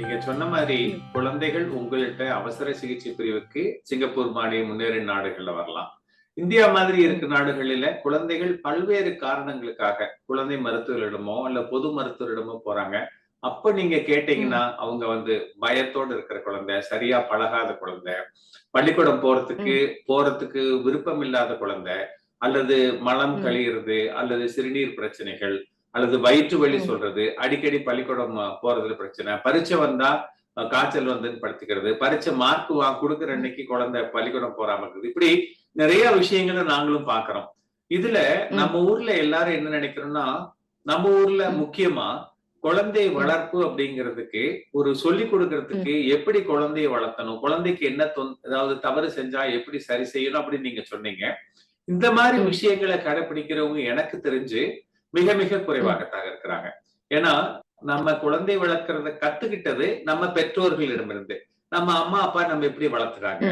நீங்க சொன்ன மாதிரி குழந்தைகள் உங்கள்கிட்ட அவசர சிகிச்சை பிரிவுக்கு சிங்கப்பூர் மாதிரி முன்னேறிய நாடுகள்ல வரலாம். இந்தியா மாதிரி இருக்க நாடுகளில குழந்தைகள் பல்வேறு காரணங்களுக்காக குழந்தை மருத்துவரிடமோ இல்ல பொது மருத்துவரிடமோ போறாங்க. அப்ப நீங்க கேட்டீங்கன்னா அவங்க வந்து பயத்தோடு இருக்கிற குழந்தை சரியா பழகாத குழந்தை பள்ளிக்கூடம் போறதுக்கு போறதுக்கு விருப்பம் இல்லாத குழந்தை அல்லது மலம். கழியிறது அல்லது சிறுநீர் பிரச்சனைகள் அல்லது வயிற்று வலி. சொல்றது அடிக்கடி பள்ளிக்கூடம் போறதுல பிரச்சனை பரீட்சை வந்தா காய்ச்சல் வந்துன்னு படுத்துக்கிறது பரீட்சை மார்க் வா கொடுக்குற அன்னைக்கு குழந்தை பள்ளிக்கூடம் போறாம இருக்குது இப்படி நிறைய விஷயங்களை நாங்களும் பாக்குறோம் இதுல. நம்ம ஊர்ல எல்லாரும் என்ன நினைக்கிறோம்னா நம்ம ஊர்ல. முக்கியமா குழந்தை வளர்ப்பு அப்படிங்கிறதுக்கு ஒரு சொல்லி கொடுக்கறதுக்கு எப்படி குழந்தையை வளர்த்தணும் குழந்தைக்கு என்ன தொந் அதாவது தவறு செஞ்சா எப்படி சரி செய்யணும் அப்படின்னு நீங்க சொன்னீங்க இந்த மாதிரி. விஷயங்களை கடைபிடிக்கிறவங்க எனக்கு தெரிஞ்சு மிக மிக குறைவாகத்தாக இருக்கிறாங்க. ஏன்னா நம்ம குழந்தை வளர்க்கறத கத்துக்கிட்டது நம்ம பெற்றோர்களிடமிருந்து. நம்ம அம்மா அப்பா நம்ம எப்படி வளர்த்துறாங்க.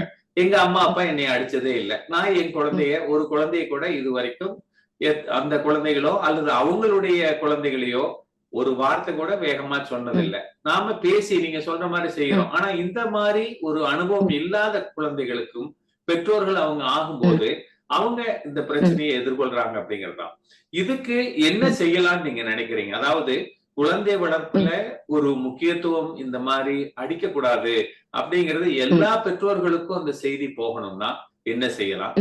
எங்க அம்மா அப்பா என்னை அடிச்சதே இல்லை. நான் என் குழந்தைய ஒரு குழந்தைய கூட இது வரைக்கும் அந்த குழந்தைகளோ அல்லது அவங்களுடைய குழந்தைகளையோ ஒரு வார்த்தை கூட வேகமா சொன்னதில்லை. நாம பேசி நீங்க சொல்ற மாதிரி செய்யறோம். ஆனா இந்த மாதிரி ஒரு அனுபவம் இல்லாத குழந்தைகளுக்கும் பெற்றோர்கள் அவங்க ஆகும்போது அவங்க இந்த பிரச்சனையை எதிர்கொள்றாங்க அப்படிங்கறதுதான் இதுக்கு என்ன செய்யலாம்னு நீங்க நினைக்கிறீங்க? அதாவது குழந்தை வளர்ப்புல ஒரு முக்கியத்துவம் இந்த மாதிரி அடிக்க கூடாது அப்படிங்கிறது எல்லா பெற்றோர்களுக்கும் அந்த செய்தி போகணும்னா என்ன செய்யலாம்.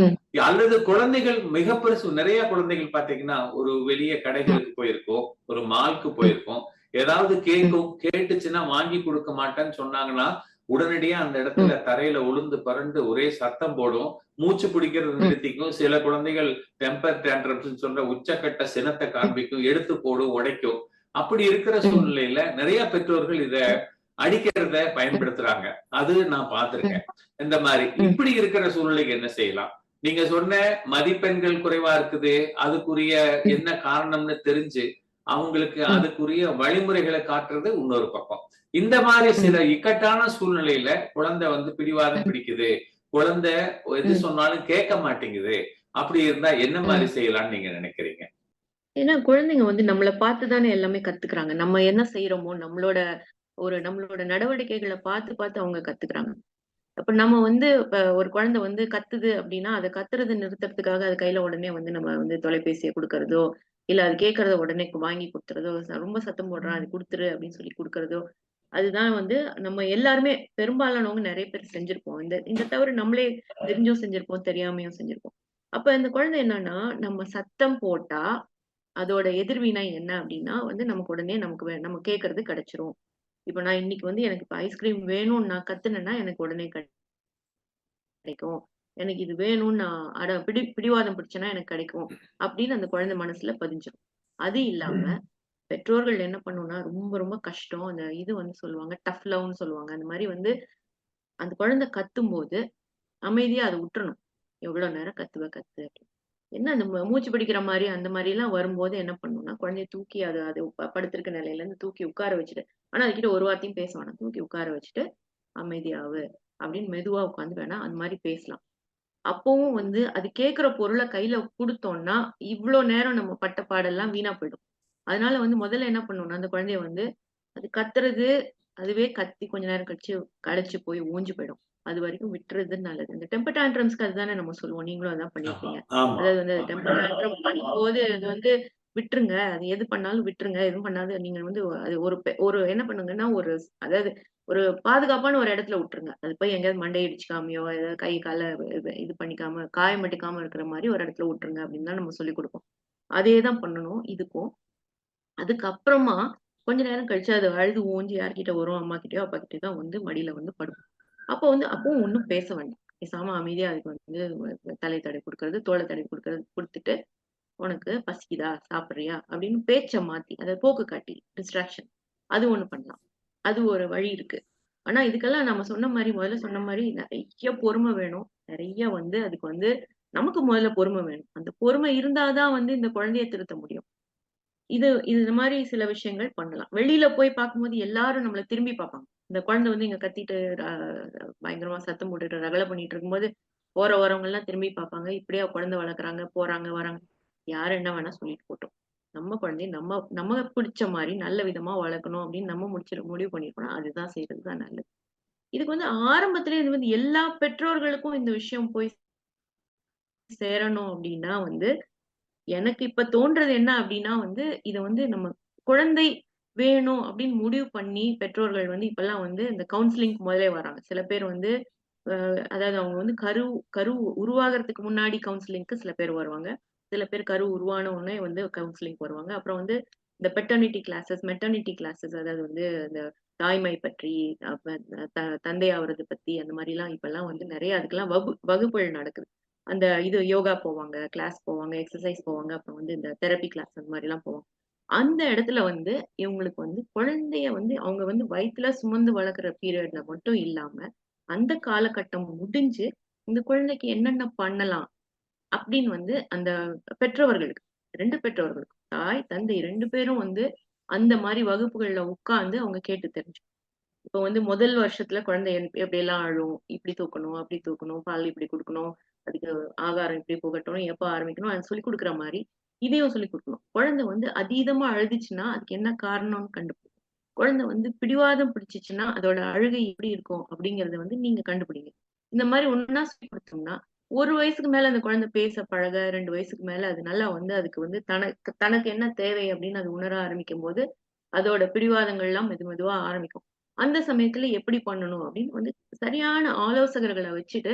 அல்லது குழந்தைகள் மிக பெருசு நிறைய குழந்தைகள் பாத்தீங்கன்னா ஒரு வெளிய கடைகளுக்கு போயிருக்கோம் ஒரு மால்க்கு போயிருக்கோம் ஏதாவது கேட்கும் கேட்டுச்சுன்னா வாங்கி கொடுக்க மாட்டேன்னு சொன்னாங்கன்னா உடனடியா அந்த இடத்துல தரையில உளுந்து பறண்டு ஒரே சத்தம் போடும். மூச்சு பிடிக்கிறது. நிறுத்திக்கும். சில குழந்தைகள் டெம்பர் டேண்ட்ரம்ஸ் சொல்ற உச்சக்கட்ட சினத்தை காண்பிக்கும். எடுத்து போடும் உடைக்கும். அப்படி இருக்கிற. சூழ்நிலையில நிறைய பெற்றோர்கள் இத அடிக்கிறத பயன்படுத்துறாங்க. அது நான் பார்த்திருக்கேன். இந்த மாதிரி. இப்படி இருக்கிற சூழ்நிலைக்கு என்ன செய்யலாம்? நீங்க சொன்ன மதிப்பெண்கள் குறைவா இருக்குது. அதுக்குரிய என்ன காரணம்னு தெரிஞ்சு அவங்களுக்கு. அதுக்குரிய வழிமுறைகளை காட்டுறது இன்னொரு பக்கம். இந்த மாதிரி சில இக்கட்டான சூழ்நிலையில குழந்தை வந்து பிடிவாதம் பிடிக்குது. குழந்தை எது. சொன்னாலும் கேட்க மாட்டேங்குது. அப்படி இருந்தா என்ன மாதிரி செய்யலாம்னு நீங்க நினைக்கிறீங்க? ஏன்னா குழந்தைங்க வந்து நம்மள பார்த்து தானே எல்லாமே கத்துக்கிறாங்க. நம்ம என்ன செய்யறோமோ நம்மளோட ஒரு நம்மளோட நடவடிக்கைகளை பார்த்து பார்த்து அவங்க கத்துக்கிறாங்க. அப்ப நம்ம வந்து ஒரு குழந்தை வந்து கத்துது அப்படின்னா அதை கத்துறது நிறுத்துறதுக்காக அது கையில உடனே வந்து நம்ம வந்து தொலைபேசியை கொடுக்கறதோ இல்ல அது கேட்கறத உடனே வாங்கி கொடுத்துறதோ ரொம்ப சத்தம் போடுறான் அது கொடுத்துரு அப்படின்னு சொல்லி கொடுக்கறதோ அதுதான் வந்து நம்ம எல்லாருமே பெரும்பாலானவங்க நிறைய பேர் செஞ்சிருப்போம். இந்த இந்த தவிர நம்மளே தெரிஞ்சும் செஞ்சிருப்போம் தெரியாமையும் செஞ்சிருப்போம். அப்ப இந்த குழந்தை என்னன்னா நம்ம சத்தம் போட்டா அதோட எதிர்வினை என்ன அப்படின்னா வந்து நமக்கு உடனே நமக்கு வே- நம்ம கேட்கறது கிடைச்சிரும். இப்ப நான் இன்னைக்கு வந்து எனக்கு இப்ப ஐஸ்கிரீம் வேணும்னு நான் கத்துனேன்னா எனக்கு உடனே கிடைக்கும். எனக்கு இது வேணும்னு நான் அட பிடி பிடிவாதம் பிடிச்சேன்னா எனக்கு கிடைக்கும் அப்படின்னு அந்த குழந்தை மனசுல பதிஞ்சிடும் அது இல்லாம பெற்றோர்கள் என்ன பண்ணணும்னா ரொம்ப ரொம்ப கஷ்டம். அந்த இது வந்து சொல்லுவாங்க டஃப் லவ்னு சொல்லுவாங்க. அந்த மாதிரி வந்து அந்த குழந்தை கத்தும் போது அமைதியா அதை விட்டுறணும். எவ்வளவு நேரம் கத்துவ கத்து என்ன அந்த மூச்சு பிடிக்கிற மாதிரி அந்த மாதிரி எல்லாம் வரும்போது என்ன பண்ணணும்னா குழந்தைய தூக்கி அது அது படுத்திருக்க நிலையில இருந்து தூக்கி உட்கார வச்சுட்டு ஆனா அதுக்கிட்ட ஒரு வார்த்தையும் பேச வேணாம். தூக்கி உட்கார வச்சுட்டு அமைதியாவு அப்படின்னு மெதுவா உட்காந்து வேணா அந்த மாதிரி பேசலாம். அப்பவும் வந்து அது கேட்கிற பொருளை கையில கொடுத்தோம்னா இவ்வளவு நேரம் நம்ம பட்ட பாடெல்லாம் வீணா போயிடும். அதனால வந்து முதல்ல என்ன பண்ணணும்னா அந்த குழந்தைய வந்து அது கத்துறது அதுவே கத்தி கொஞ்ச நேரம் கழிச்சு களைச்சு போய் ஊஞ்சு போயிடும். அது வரைக்கும் விட்டுறது நல்லது. இந்த டெம்பர் டான்ட்ரம்ஸ்க்கு அதுதானே நம்ம சொல்லுவோம். நீங்களும் அதான் பண்ணிருக்கீங்க அதாவது வந்து டெம்பர் டேண்ட்ரம் பண்ணும்போது அது வந்து விட்டுருங்க. அது எது பண்ணாலும் விட்டுருங்க. எதுவும் பண்ணாது நீங்க வந்து அது ஒரு ஒரு என்ன பண்ணுங்கன்னா ஒரு அதாவது ஒரு பாதுகாப்பான ஒரு இடத்துல விட்டுருங்க. அது போய் எங்கேயாவது மண்டை இடிச்சுக்காமையோ ஏதாவது கை கால இது பண்ணிக்காம காயமட்டிக்காம இருக்கிற மாதிரி ஒரு இடத்துல விட்டுருங்க அப்படின்னு தான் நம்ம சொல்லி கொடுப்போம். அதே தான் பண்ணணும். இதுக்கும் அதுக்கப்புறமா கொஞ்ச நேரம் கழிச்சு அது அழுது ஊஞ்சி யார்கிட்ட வரும் அம்மா கிட்டயோ அப்பா கிட்டயோ தான் வந்து மடியில வந்து படுக்கும். அப்போ வந்து அப்பவும் ஒண்ணும் பேச வேண்டாம். பேசாம அமைதியா அதுக்கு வந்து தலை தடை கொடுக்கறது தோலை தடை கொடுக்கறது கொடுத்துட்டு உனக்கு பசிக்குதா சாப்பிட்றியா அப்படின்னு பேச்சை மாத்தி அதை போக்கு காட்டி டிஸ்ட்ராக்ஷன் அது ஒண்ணு பண்ணலாம். அது ஒரு வழி இருக்கு. ஆனா இதுக்கெல்லாம் நம்ம சொன்ன மாதிரி முதல்ல சொன்ன மாதிரி நிறைய பொறுமை வேணும். நிறைய வந்து அதுக்கு வந்து நமக்கு முதல்ல பொறுமை வேணும். அந்த பொறுமை இருந்தாதான் வந்து இந்த குழந்தைய திருத்த முடியும். இது இது மாதிரி சில விஷயங்கள் பண்ணலாம். வெளியில போய் பார்க்கும்போது எல்லாரும் நம்மள திரும்பி பார்ப்பாங்க. இந்த குழந்தை வந்து இங்க கத்திட்டு பயங்கரமா சத்தம் போட்டுட்டு ரகலை பண்ணிட்டு இருக்கும்போது போற வரவங்க எல்லாம் திரும்பி பார்ப்பாங்க. இப்படியா குழந்தை வளர்க்குறாங்க போறாங்க வராங்க. யாரு என்ன வேணா சொல்லிட்டு போட்டோம். நம்ம குழந்தைய நம்ம நம்ம பிடிச்ச மாதிரி நல்ல விதமா வளர்க்கணும் அப்படின்னு நம்ம முடிச்சு முடிவு பண்ணிருக்கணும். அதுதான் செய்யறது தான் நல்லது. இதுக்கு வந்து ஆரம்பத்திலே இது வந்து எல்லா பெற்றோர்களுக்கும் இந்த விஷயம் போய் சேரணும் அப்படின்னா வந்து எனக்கு இப்ப தோன்றது என்ன அப்படின்னா வந்து இதை வந்து நம்ம குழந்தை வேணும் அப்படின்னு முடிவு பண்ணி பெற்றோர்கள் வந்து இப்பெல்லாம் வந்து இந்த கவுன்சிலிங்க்கு முதலே வராங்க. சில பேர் வந்து அதாவது அவங்க வந்து கரு கரு உருவாகிறதுக்கு முன்னாடி கவுன்சிலிங்க்கு சில பேர் வருவாங்க. சில பேர் கரு உருவான உடனே வந்து கவுன்சிலிங் வருவாங்க. அப்புறம் வந்து இந்த பெட்டர்னிட்டி கிளாஸஸ் மெட்டர்னிட்டி கிளாஸஸ் அதாவது வந்து இந்த தாய்மை பற்றி அப்ப த- தந்தை ஆவறது பத்தி அந்த மாதிரி எல்லாம் இப்பெல்லாம் வந்து நிறைய அதுக்கெல்லாம் வகு வகுப்புகள் நடக்குது. அந்த இது யோகா போவாங்க கிளாஸ் போவாங்க எக்ஸசைஸ் போவாங்க அப்புறம் வந்து இந்த தெரப்பி கிளாஸ் அந்த மாதிரி எல்லாம் போவாங்க. அந்த இடத்துல வந்து இவங்களுக்கு வந்து குழந்தைய வந்து அவங்க வந்து வயிற்றுல சுமந்து வளர்க்குற பீரியட்ல மட்டும் இல்லாம அந்த காலகட்டம் முடிஞ்சு இந்த குழந்தைக்கு என்னென்ன பண்ணலாம் அப்படின்னு வந்து அந்த பெற்றவர்களுக்கு ரெண்டு பெற்றோர்களுக்கு தாய் தந்தை ரெண்டு பேரும் வந்து அந்த மாதிரி வகுப்புகள்ல உட்கார்ந்து அவங்க கேட்டு தெரிஞ்சு இப்போ வந்து முதல் வருஷத்துல குழந்தை என்- எப்படி எல்லாம் அழும்? இப்படி தூக்கணும் அப்படி தூக்கணும் பால் இப்படி கொடுக்கணும் அதுக்கு ஆகாரம் இப்படி புகட்டணும் எப்போ ஆரம்பிக்கணும் அது சொல்லி கொடுக்குற மாதிரி இதையும் சொல்லி கொடுக்கணும். குழந்தை வந்து அதீதமா அழுதுச்சுன்னா அதுக்கு என்ன காரணம்னு கண்டுபிடிக்கும் குழந்தை வந்து பிடிவாதம் பிடிச்சிச்சுன்னா அதோட அழுகை எப்படி இருக்கும் அப்படிங்கறத வந்து நீங்க கண்டுபிடிங்க. இந்த மாதிரி ஒன்னா சொல்லி கொடுத்தோம்னா ஒரு வயசுக்கு மேல அந்த குழந்தை பேச பழக ரெண்டு வயசுக்கு மேல அது நல்லா வந்து அதுக்கு வந்து தனக்கு தனக்கு என்ன தேவை அப்படின்னு அது உணர ஆரம்பிக்கும் போது அதோட பிடிவாதங்கள் எல்லாம் மெது மெதுவா ஆரம்பிக்கும். அந்த சமயத்துல எப்படி பண்ணணும் அப்படின்னு வந்து சரியான ஆலோசகர்களை வச்சுட்டு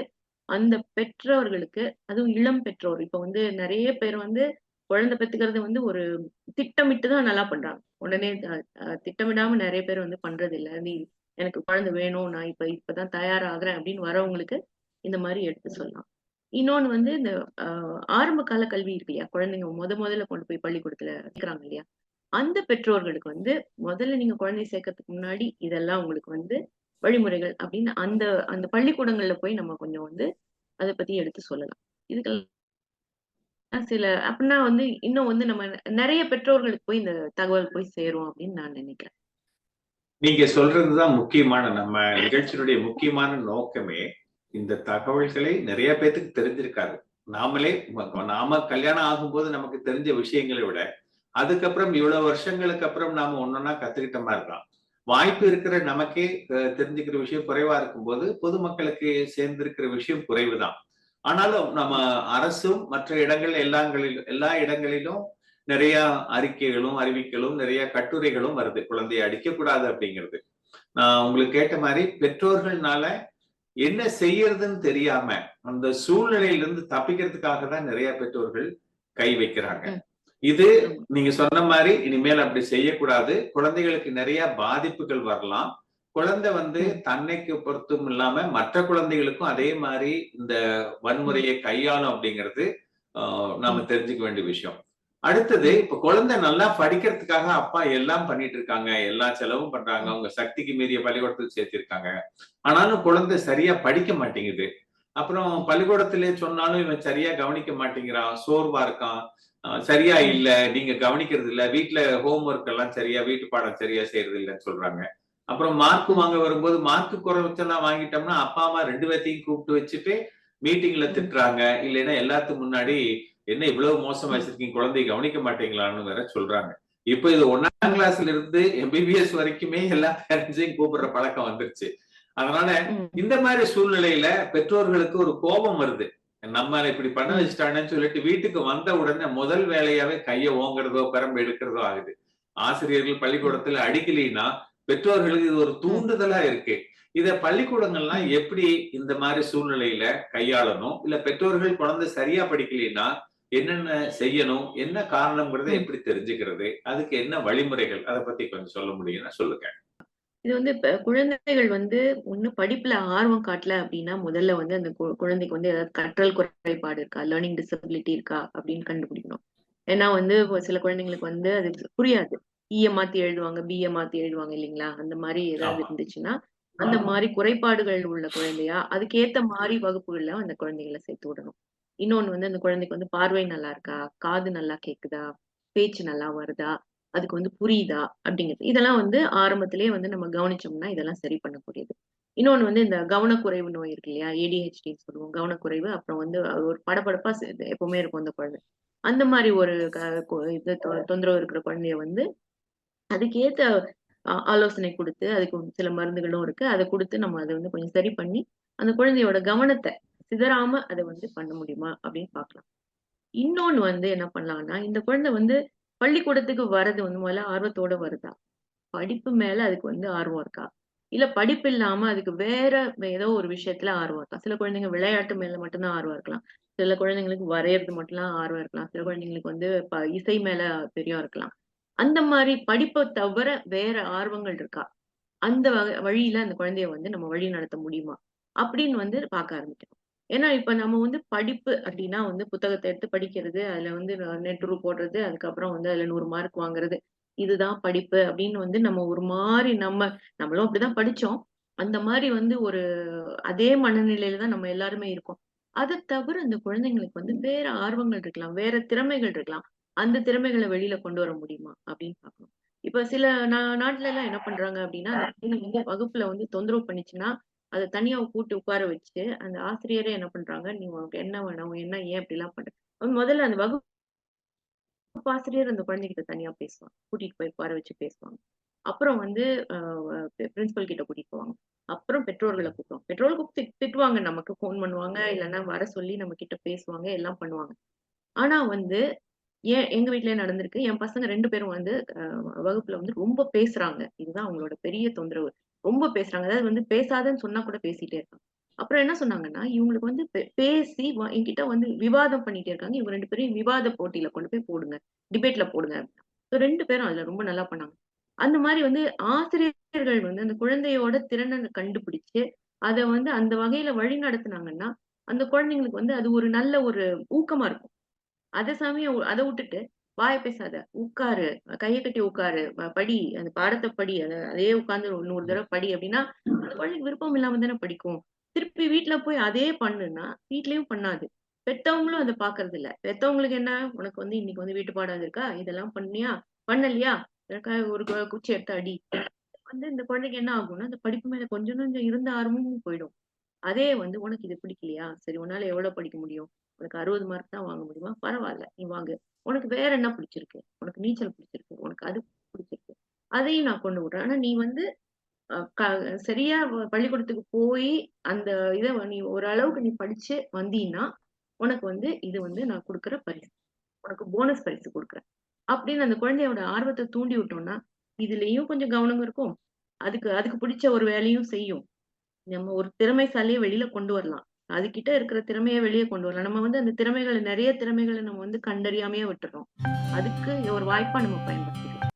அந்த பெற்றோர்களுக்கு அதுவும் இளம் பெற்றோர் இப்ப வந்து நிறைய பேர் வந்து குழந்தை பெத்துக்கிறது வந்து ஒரு திட்டமிட்டு தான் நல்லா பண்றாங்க. உடனே திட்டமிடாம நிறைய பேர் வந்து பண்றது இல்ல நீ எனக்கு குழந்தை வேணும் நான் இப்ப இப்பதான் தயாராகிறேன் அப்படின்னு வரவங்களுக்கு இந்த மாதிரி எடுத்து சொல்லலாம். இன்னொன்னு வந்து இந்த ஆஹ், ஆரம்ப கால கல்வி இருக்கு இல்லையா? குழந்தைங்க முத முதல்ல கொண்டு போய் பள்ளிக்கூடத்துல இருக்கிறாங்க இல்லையா? அந்த பெற்றோர்களுக்கு வந்து முதல்ல நீங்க குழந்தை சேர்க்கறதுக்கு முன்னாடி இதெல்லாம் உங்களுக்கு வந்து வழிமுறைகள் அப்படின்னு அந்த அந்த பள்ளிக்கூடங்கள்ல போய் நம்ம கொஞ்சம் வந்து அதை பத்தி எடுத்து சொல்லலாம். இதுக்கெல்லாம் சில அப்படின்னா வந்து இன்னும் வந்து நம்ம நிறைய பெற்றோர்களுக்கு போய் இந்த தகவல் போய் சேரும் அப்படின்னு நான் நினைக்கிறேன். நீங்க சொல்றதுதான் முக்கியமான நம்ம நிகழ்ச்சியினுடைய முக்கியமான நோக்கமே இந்த தகவல்களை நிறைய பேத்துக்கு தெரிஞ்சிருக்காது. நாமளே நாம கல்யாணம் ஆகும்போது நமக்கு தெரிஞ்ச விஷயங்களை விட அதுக்கப்புறம் இவ்வளவு வருஷங்களுக்கு அப்புறம் நாம ஒன்னொன்னா கத்துக்கிட்ட மாதிரி இருக்கலாம். வாய்ப்பு இருக்கிற நமக்கே தெரிஞ்சுக்கிற விஷயம் குறைவா இருக்கும்போது பொதுமக்களுக்கு சேர்ந்திருக்கிற விஷயம் குறைவுதான். ஆனாலும் நம்ம அரசும் மற்ற இடங்கள் எல்லாங்களிலும் எல்லா இடங்களிலும் நிறைய அறிக்கைகளும் அறிவிக்கலும் நிறைய கட்டுரைகளும் வருது. குழந்தையை அடிக்கக்கூடாது அப்படிங்கிறது. நான் உங்களுக்கு கேட்ட மாதிரி பெற்றோர்கள்னால என்ன செய்யறதுன்னு தெரியாம அந்த சூழ்நிலையிலிருந்து தப்பிக்கிறதுக்காக தான் நிறைய பெற்றோர்கள் கை வைக்கிறாங்க. இது நீங்க சொன்ன மாதிரி இனிமேல் அப்படி செய்யக்கூடாது. குழந்தைகளுக்கு நிறைய பாதிப்புகள் வரலாம். குழந்தை வந்து. தன்னைக்கு பொறுத்தும் இல்லாம மற்ற குழந்தைகளுக்கும் அதே மாதிரி இந்த வன்முறையை கையாளும் அப்படிங்கிறது நாம. தெரிஞ்சுக்க வேண்டிய விஷயம். அடுத்தது இப்ப குழந்தை நல்லா படிக்கிறதுக்காக அப்பா எல்லாம் பண்ணிட்டு இருக்காங்க. எல்லா செலவும் பண்றாங்க. அவங்க சக்திக்கு மீறிய பள்ளிக்கூடத்துக்கு சேர்த்திருக்காங்க. ஆனாலும் குழந்தை சரியா படிக்க மாட்டேங்குது. அப்புறம் பள்ளிக்கூடத்திலே சொன்னாலும் இவன் சரியா கவனிக்க மாட்டேங்கிறான். சோர்வா இருக்கான். சரியா இல்ல நீங்க கவனிக்கிறது இல்ல வீட்டுல ஹோம்ஒர்க் எல்லாம் சரியா வீட்டு பாடம் சரியா செய்யறது இல்லைன்னு சொல்றாங்க. அப்புறம் மார்க் வாங்க வரும்போது மார்க் குறைச்செல்லாம் வாங்கிட்டோம்னா அப்பா அம்மா ரெண்டு பேர்த்தையும் கூப்பிட்டு வச்சுட்டு மீட்டிங்ல திட்டுறாங்க. இல்லைன்னா எல்லாத்துக்கும் முன்னாடி என்ன இவ்வளவு மோசமா வச்சிருக்கீங்க? குழந்தைய கவனிக்க மாட்டீங்களான்னு வேற சொல்றாங்க. இப்ப இது ஒன்னாம் கிளாஸ்ல இருந்து எம்பிபிஎஸ் வரைக்குமே எல்லா பேரண்ட்ஸையும் கூப்பிடுற பழக்கம் வந்துருச்சு. அதனால. இந்த மாதிரி சூழ்நிலையில பெற்றோர்களுக்கு ஒரு கோபம் வருது. நம்ம இப்படி பண்ண ம். வச்சுட்டானேன்னு சொல்லிட்டு வீட்டுக்கு வந்த உடனே முதல் வேலையாவே கையை ஓங்குறதோ பெரம்பு எடுக்கிறதோ ஆகுது. ஆசிரியர்கள் பள்ளிக்கூடத்துல அடிக்கலைன்னா பெற்றோர்களுக்கு இது ஒரு தூண்டுதலா இருக்கு. இத பள்ளிக்கூடங்கள்லாம் எப்படி இந்த மாதிரி சூழ்நிலையில கையாளணும்? இல்ல பெற்றோர்கள் குழந்தை சரியா படிக்கலைன்னா என்னென்ன செய்யணும்? என்ன காரணம்ங்கிறத. எப்படி தெரிஞ்சுக்கிறது? அதுக்கு என்ன வழிமுறைகள்? அதை பத்தி கொஞ்சம் சொல்ல முடியும்னா சொல்லுங்க. இது வந்து இப்ப குழந்தைகள் வந்து ஒண்ணு படிப்புல ஆர்வம் காட்டல அப்படின்னா முதல்ல வந்து அந்த கு- குழந்தைக்கு வந்து ஏதாவது கற்றல் குறைபாடு இருக்கா? லேர்னிங் டிசபிலிட்டி இருக்கா? அப்படின்னு கண்டுபிடிக்கணும். ஏன்னா வந்து சில குழந்தைங்களுக்கு வந்து அது புரியாது. ஈய மாத்தி எழுதுவாங்க பிஏ மாத்தி எழுதுவாங்க இல்லைங்களா? அந்த மாதிரி ஏதாவது. இருந்துச்சுன்னா அந்த மாதிரி குறைபாடுகள் உள்ள குழந்தையா அதுக்கேத்த மாதிரி வகுப்புகள்ல அந்த குழந்தைகளை சேர்த்து விடணும். இன்னொன்னு வந்து அந்த குழந்தைக்கு வந்து பார்வை நல்லா இருக்கா? காது நல்லா கேக்குதா? பேச்சு நல்லா வருதா? அதுக்கு வந்து புரியுதா அப்படிங்கிறது. இதெல்லாம் வந்து ஆரம்பத்திலேயே வந்து நம்ம கவனிச்சோம்னா இதெல்லாம் சரி பண்ணக்கூடியது. இன்னொன்னு வந்து இந்த கவனக்குறைவு நோய் இருக்கு இல்லையா? ஏடிஹெச்டின்னு சொல்லுவோம். கவனக்குறைவு. அப்புறம் வந்து ஒரு படபடப்பா எப்பவுமே இருக்கும் அந்த குழந்தை. அந்த மாதிரி ஒரு க- இது தொ- தொந்தரவு இருக்கிற குழந்தைய வந்து அதுக்கேத்த ஆலோசனை கொடுத்து அதுக்கு சில மருந்துகளும் இருக்கு. அதை கொடுத்து நம்ம அதை வந்து கொஞ்சம் சரி பண்ணி அந்த குழந்தையோட கவனத்தை சிதறாம அதை வந்து பண்ண முடியுமா அப்படின்னு பார்க்கலாம். இன்னொன்னு வந்து என்ன பண்ணலாம்னா இந்த குழந்தை வந்து பள்ளிக்கூடத்துக்கு வர்றது வந்து முதல்ல ஆர்வத்தோட வருதா? படிப்பு மேல அதுக்கு வந்து ஆர்வம் இருக்கா? இல்ல படிப்பு இல்லாம அதுக்கு வேற ஏதோ ஒரு விஷயத்துல ஆர்வம் இருக்கா? சில குழந்தைங்க விளையாட்டு மேல மட்டும்தான் ஆர்வம் இருக்கலாம். சில குழந்தைங்களுக்கு வரையறது மட்டும்தான் ஆர்வம் இருக்கலாம். சில குழந்தைங்களுக்கு வந்து ப- இசை மேல பெரியம் இருக்கலாம். அந்த மாதிரி படிப்பை தவிர வேற ஆர்வங்கள் இருக்கா? அந்த வகை- வழியில அந்த குழந்தைய வந்து நம்ம வழி நடத்த முடியுமா? அப்படின்னு வந்து பார்க்க ஆரம்பிக்கணும் ஏன்னா இப்ப நம்ம வந்து படிப்பு அப்படின்னா வந்து புத்தகத்தை எடுத்து படிக்கிறது அதுல வந்து நெட்டுரு போடுறது அதுக்கப்புறம் வந்து அதுல நூறு மார்க் வாங்குறது. இதுதான் படிப்பு அப்படின்னு வந்து நம்ம ஒரு மாதிரி நம்ம நம்மளும் அப்படிதான் படிச்சோம். அந்த மாதிரி வந்து ஒரு அதே மனநிலையில தான் நம்ம எல்லாருமே இருக்கோம். அதை தவிர அந்த குழந்தைங்களுக்கு வந்து வேற ஆர்வங்கள் இருக்கலாம் வேற திறமைகள் இருக்கலாம். அந்த திறமைகளை வெளியில கொண்டு வர முடியுமா அப்படின்னு பாக்கணும் இப்ப சில நா நாட்டுல எல்லாம் என்ன பண்றாங்க அப்படின்னா வந்து வகுப்புல வந்து தொந்தரவு பண்ணுச்சுன்னா அதை தனியா கூட்டி உட்கார வச்சு அந்த ஆசிரியரே என்ன பண்றாங்க நீ உனக்கு என்ன வேணும்? என்ன ஏன் இப்படி எல்லாம் பண்ற? முதல்ல அந்த வகுப்பு ஆசிரியர் அந்த குழந்தைகிட்ட தனியா பேசுவாங்க. கூட்டிட்டு போய் உட்கார வச்சு பேசுவாங்க. அப்புறம் வந்து பிரின்சிபல் கிட்ட கூட்டிட்டு போவாங்க. அப்புறம் பெற்றோர்களை கூப்பிடுவாங்க. பெற்றோர்கள் கூப்பிட்டு திட்டுவாங்க. நமக்கு ஃபோன் பண்ணுவாங்க. இல்லைன்னா வர சொல்லி நம்ம கிட்ட பேசுவாங்க. எல்லாம் பண்ணுவாங்க. ஆனா வந்து ஏன் எங்க வீட்லயே நடந்திருக்கு. என் பசங்க ரெண்டு பேரும் வந்து வகுப்புல வந்து ரொம்ப பேசுறாங்க. இதுதான் அவங்களோட பெரிய தொந்தரவு. ரொம்ப பேசுறாங்க. அதாவது வந்து பேசாதன்னு சொன்னா கூட பேசிட்டே இருக்காங்க. அப்புறம் என்ன சொன்னாங்கன்னா இவங்களுக்கு வந்து பே- பேசி என்கிட்ட வந்து விவாதம் பண்ணிட்டே இருக்காங்க. இவங்க ரெண்டு பேரும் விவாத போட்டியில கொண்டு போய் போடுங்க. டிபேட்ல போடுங்க ரெண்டு பேரும் அதுல ரொம்ப நல்லா பண்ணாங்க. அந்த மாதிரி வந்து ஆசிரியர்கள் வந்து அந்த குழந்தையோட திறனை கண்டுபிடிச்சு அதை வந்து அந்த வகையில வழி நடத்துனாங்கன்னா அந்த குழந்தைங்களுக்கு வந்து அது ஒரு நல்ல ஒரு ஊக்கமா இருக்கும். அதே சமயம் அதை விட்டுட்டு வாய பேசாத உட்காரு கையை கட்டி உட்காரு. படி. அந்த பாடத்தை படி. அத அதே உட்கார்ந்து நூறு தடவை படி அப்படின்னா அந்த குழந்தைக்கு விருப்பம் இல்லாம தானே படிக்கும். திருப்பி வீட்டுல போய் அதே பண்ணுனா வீட்லயும் பண்ணாது. பெத்தவங்களும் அதை பாக்குறது இல்ல பெத்தவங்களுக்கு என்ன? உனக்கு வந்து இன்னைக்கு வந்து வீட்டு பாடம் இருக்கா இதெல்லாம் பண்ணியா? பண்ணலையா? ஒரு குச்சி எடுத்து அடி. வந்து இந்த குழந்தைக்கு என்ன ஆகும்னா அந்த படிப்பு மேல கொஞ்சம் கொஞ்சம் இருந்த ஆர்வமும் போயிடும். அதே வந்து உனக்கு இது பிடிக்கலையா? சரி உன்னால எவ்வளவு படிக்க முடியும்? உனக்கு அறுபது மார்க் தான் வாங்க முடியுமா? பரவாயில்ல நீ வாங்கு. உனக்கு வேற என்ன பிடிச்சிருக்கு? உனக்கு நீச்சல் பிடிச்சிருக்கு. உனக்கு அது பிடிச்சிருக்கு. அதையும் நான் கொண்டு விடுறேன். ஆனா நீ வந்து க- சரியா பள்ளிக்கூடத்துக்கு போய் அந்த இதை நீ ஓரளவுக்கு நீ படிச்சு வந்தீங்கன்னா உனக்கு வந்து இது வந்து நான் கொடுக்குற பரிசு. உனக்கு போனஸ் பரிசு கொடுக்குறேன். அப்படின்னு அந்த குழந்தையோட ஆர்வத்தை தூண்டி விட்டோம்னா இதுலயும் கொஞ்சம் கவனம் இருக்கும். அதுக்கு அதுக்கு பிடிச்ச ஒரு வேலையும் செய்யும். நம்ம ஒரு திறமைசாலியை வெளியில கொண்டு வரலாம். அதுகிட்ட இருக்கிற திறமையை வெளியே கொண்டு வரலாம். நம்ம வந்து அந்த திறமைகளை நிறைய திறமைகளை நம்ம வந்து கண்டறியாமையே விட்டுறோம். அதுக்கு ஒரு வாய்ப்பா நம்ம பயன்படுத்திக்கலாம்.